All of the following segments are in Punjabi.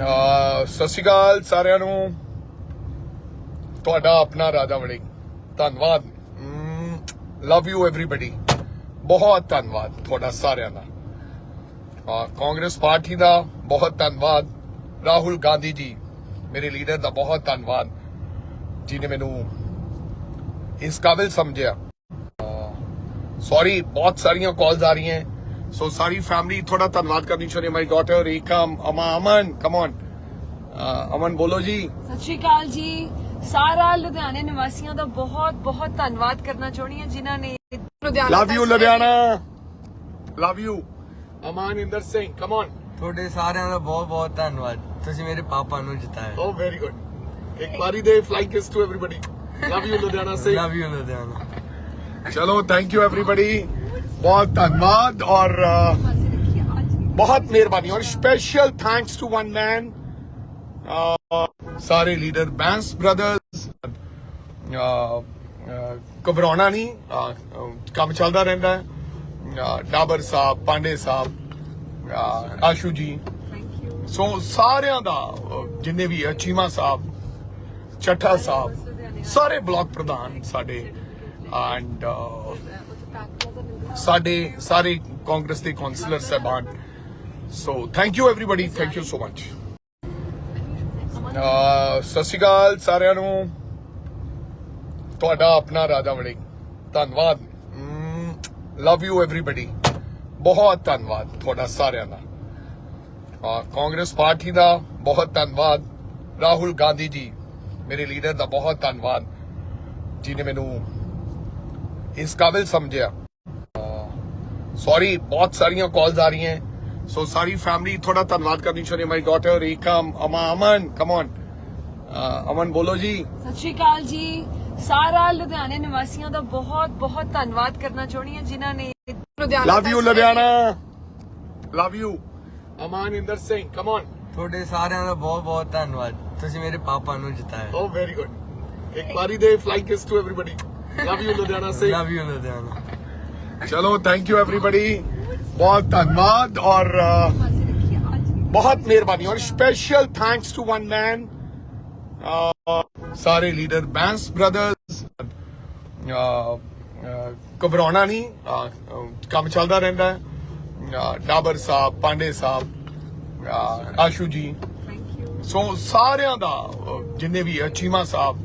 ਸਤਿ ਸ਼੍ਰੀ ਅਕਾਲ ਸਾਰਿਆਂ ਨੂੰ। ਤੁਹਾਡਾ ਆਪਣਾ ਰਾਜਾ ਵੜਿੰਗ। ਧੰਨਵਾਦ। ਲਵ ਯੂ ਐਵਰੀਬਾਡੀ ਬਹੁਤ ਧੰਨਵਾਦ ਤੁਹਾਡਾ ਸਾਰਿਆਂ ਦਾ। ਕਾਂਗਰਸ ਪਾਰਟੀ ਦਾ ਬਹੁਤ ਧੰਨਵਾਦ। ਰਾਹੁਲ ਗਾਂਧੀ ਜੀ, ਮੇਰੇ ਲੀਡਰ ਦਾ ਬਹੁਤ ਧੰਨਵਾਦ ਜਿਨੇ ਮੈਨੂੰ ਇਸ ਕਾਬਿਲ ਸਮਝਿਆ। ਸੌਰੀ ਬਹੁਤ ਸਾਰੀਆਂ ਕਾਲਸ ਆ ਰਹੀਆਂ। ਸੋ ਸਾਰੀ ਫੈਮਿਲੀ ਥੋੜਾ ਧੰਨਵਾਦ ਕਰਨੀ ਚਾਹੁੰਦੀ ਮਾਈ ਡਾਟਰ ਏਕਮ ਅਮਾ ਅਮਨ ਕਮ ਔਨ ਅਮਨ ਬੋਲੋ ਜੀ ਸਤਿ ਸ਼੍ਰੀ ਅਕਾਲ ਜੀ। ਸਾਰਾ ਲੁਧਿਆਣੇ ਨਿਵਾਸੀਆਂ ਦਾ ਬਹੁਤ ਬਹੁਤ ਧੰਨਵਾਦ ਕਰਨਾ ਚਾਹੁੰਦੀ ਹਾਂ ਜਿਨ੍ਹਾਂ ਨੇ Ludhiana love you Ludhiana. Love you Aman Inder Singh come on ਤੁਹਾਡੇ ਸਾਰਿਆਂ ਦਾ ਬਹੁਤ ਬਹੁਤ ਧੰਨਵਾਦ। ਤੁਸੀਂ ਮੇਰੇ ਪਾਪਾ ਨੂੰ ਜਿਤਾਇਆ। ਓ ਵੈਰੀ ਗੁੱਡ ਇੱਕ ਵਾਰੀ ਦੇ flying kiss to everybody love you Ludhiana Singh. Love you Ludhiana. ਚਲੋ ਥੈਂਕ ਯੂ ਐਵਰੀਬਾਡੀ ਬਹੁਤ ਧੰਨਵਾਦ ਔਰ ਬਹੁਤ ਮਿਹਰਬਾਨੀ ਔਰ special thanks to one man ਸਾਰੇ ਲੀਡਰ ਬੈਂਸ ਬ੍ਰਦਰਸ ਘਬਰਾਉਣਾ ਨਹੀਂ ਕੰਮ ਚੱਲਦਾ ਰਹਿੰਦਾ ਹੈ ਡਾਬਰ ਸਾਹਿਬ ਪਾਂਡੇ ਸਾਹਿਬ ਆਸ਼ੂ ਜੀ ਸੋ ਸਾਰਿਆਂ ਦਾ ਜਿੰਨੇ ਵੀ ਹੈ, ਚੀਮਾ ਸਾਹਿਬ ਚੱਠਾ ਸਾਹਿਬ ਸਾਰੇ ਬਲਾਕ ਪ੍ਰਧਾਨ ਸਾਡੇ ਐਂਡ ਸਾਡੇ ਸਾਰੇ ਕਾਂਗਰਸ ਦੇ ਕਾਉਂਸਲਰ ਸਹਿਬਾਨ। So thank you everybody thank you so much ਸਤਿ ਸ਼੍ਰੀ ਅਕਾਲ ਸਾਰਿਆਂ ਨੂੰ। ਤੁਹਾਡਾ ਆਪਣਾ ਰਾਜਾ ਵੜਿੰਗ। ਧੰਨਵਾਦ। ਲਵ ਯੂ ਐਵਰੀਬਾਡੀ ਬਹੁਤ ਧੰਨਵਾਦ ਤੁਹਾਡਾ ਸਾਰਿਆਂ ਦਾ। ਕਾਂਗਰਸ ਪਾਰਟੀ ਦਾ ਬਹੁਤ ਧੰਨਵਾਦ। ਰਾਹੁਲ ਗਾਂਧੀ ਜੀ ਮੇਰੇ ਲੀਡਰ ਦਾ ਬਹੁਤ ਧੰਨਵਾਦ। ਜਿਨੇ ਮੈਨੂੰ ਇਸ ਕਾਬਿਲ ਸਮਝਿਆ। ਸੌਰੀ ਬਹੁਤ ਸਾਰੀਆਂ ਕਾਲਸ ਆ ਰਹੀਆਂ ਸੋ ਸਾਰੀ ਫੈਮਿਲੀ ਥੋੜਾ ਧੰਨਵਾਦ ਕਰਨੀ ਚਾਹੁੰਦੀ ਮਾਈ ਡਾਟਰ ਏਕਮ ਅਮਾ ਅਮਨ ਕਮ ਔਨ ਅਮਨ ਬੋਲੋ ਜੀ ਸਤਿ ਸ਼੍ਰੀ ਅਕਾਲ ਜੀ ਸਾਰਾ ਲੁਧਿਆਣੇ ਨਿਵਾਸੀਆਂ ਦਾ ਬਹੁਤ ਬਹੁਤ ਧੰਨਵਾਦ ਕਰਨਾ ਚਾਹੁੰਦੀ ਹਾਂ ਜਿਨ੍ਹਾਂ ਨੇ Ludhiana love you Ludhiana love you Aman Inder Singh come on ਤੁਹਾਡੇ ਸਾਰਿਆਂ ਦਾ ਬਹੁਤ ਬਹੁਤ ਧੰਨਵਾਦ ਤੁਸੀਂ ਮੇਰੇ ਪਾਪਾ ਨੂੰ ਜਿਤਾਇਆ ਓ ਵੈਰੀ ਗੁੱਡ ਇੱਕ ਵਾਰੀ ਦੇ flying kiss to everybody love you Ludhiana Singh love you Ludhiana ਚਲੋ ਥੈਂਕ ਯੂ ਐਵਰੀਬਾਡੀ ਬਹੁਤ ਧੰਨਵਾਦ ਔਰ ਬਹੁਤ ਮਿਹਰਬਾਨੀ ਔਰ special thanks to one man ਸਾਰੇ ਲੀਡਰ ਬੈਂਸ ਬ੍ਰਦਰਸ ਘਬਰਾਉਣਾ ਨਹੀਂ ਕੰਮ ਚੱਲਦਾ ਰਹਿੰਦਾ ਡਾਬਰ ਸਾਹਿਬ ਪਾਂਡੇ ਸਾਹਿਬ ਆਸ਼ੂ ਜੀ ਸੋ ਸਾਰਿਆਂ ਦਾ ਜਿੰਨੇ ਵੀ ਹੈ, ਚੀਮਾ ਸਾਹਿਬ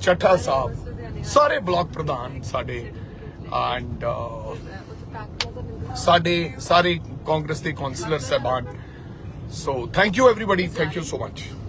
ਚੱਠਾ ਸਾਹਿਬ ਸਾਰੇ ਬਲਾਕ ਪ੍ਰਧਾਨ ਸਾਡੇ ਐਂਡ ਸਾਡੇ ਸਾਰੇ ਕਾਂਗਰਸ ਦੇ ਕਾਉਂਸਲਰ ਸਹਿਬਾਨ so thank you everybody thank you so much